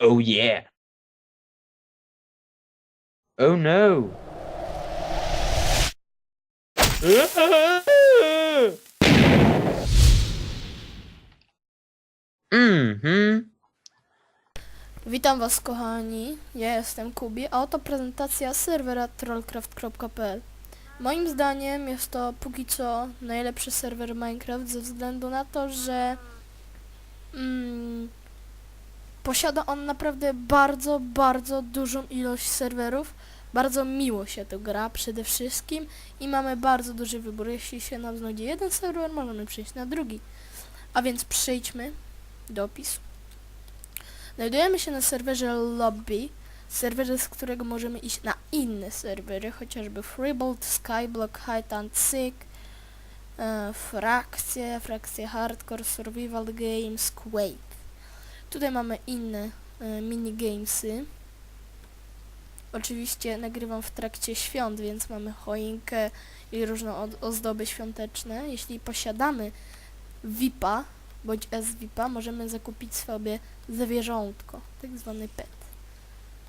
Oh yeah. Oh no. Mhm. Witam Was kochani, ja jestem Kubi, a oto prezentacja serwera trollcraft.pl Moim zdaniem jest to póki co najlepszy serwer Minecraft ze względu na to, że mm, posiada on naprawdę bardzo, bardzo dużą ilość serwerów. Bardzo miło się to gra przede wszystkim i mamy bardzo duży wybór. Jeśli się nam znajdzie jeden serwer, możemy przejść na drugi. A więc przejdźmy do opisu. Znajdujemy się na serwerze Lobby, serwerze, z którego możemy iść na inne serwery, chociażby Freebolt, Skyblock, Hide and Seek, e, frakcje, frakcje Hardcore, Survival Games, Quake. Tutaj mamy inne e, minigamesy. Oczywiście nagrywam w trakcie świąt, więc mamy choinkę i różne ozdoby świąteczne. Jeśli posiadamy VIP-a bądź S-VIP-a, możemy zakupić sobie zwierzątko, tak zwany pet.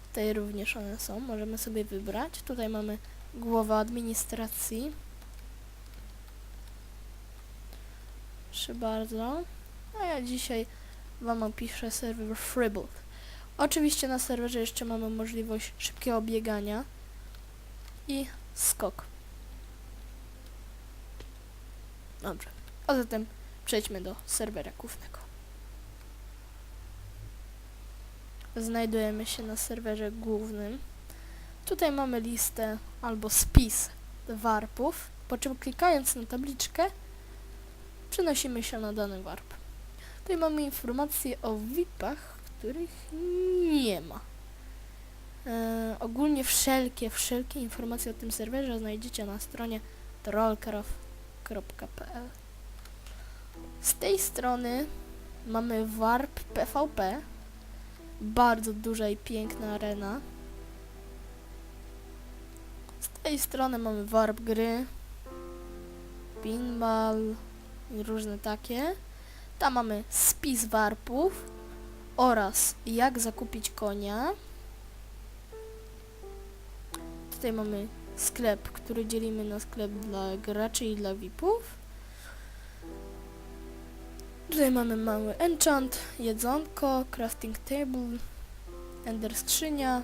Tutaj również one są, możemy sobie wybrać. Tutaj mamy głowę administracji. Proszę bardzo. A ja dzisiaj Wam opiszę serwer Freebolt. Oczywiście na serwerze jeszcze mamy możliwość szybkiego biegania i skok. Dobrze. A zatem przejdźmy do serwera głównego. Znajdujemy się na serwerze głównym. Tutaj mamy listę albo spis warpów, po czym klikając na tabliczkę przenosimy się na dany warp. Tutaj mamy informacje o VIP-ach, których nie ma. E, ogólnie wszelkie, wszelkie informacje o tym serwerze znajdziecie na stronie trollcraft.pl Z tej strony mamy warp PvP, bardzo duża i piękna arena. Z tej strony mamy warp gry, pinball i różne takie. Tam mamy spis warpów oraz jak zakupić konia. Tutaj mamy sklep, który dzielimy na sklep dla graczy i dla VIP-ów. Tutaj mamy mały enchant, jedzonko, crafting table, ender skrzynia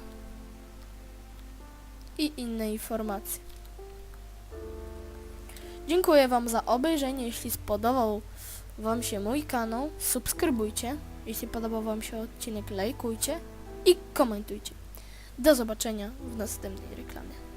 i inne informacje. Dziękuję Wam za obejrzenie. Jeśli spodobał Wam się mój kanał, subskrybujcie. Jeśli podobał Wam się odcinek, lajkujcie i komentujcie. Do zobaczenia w następnej reklamie.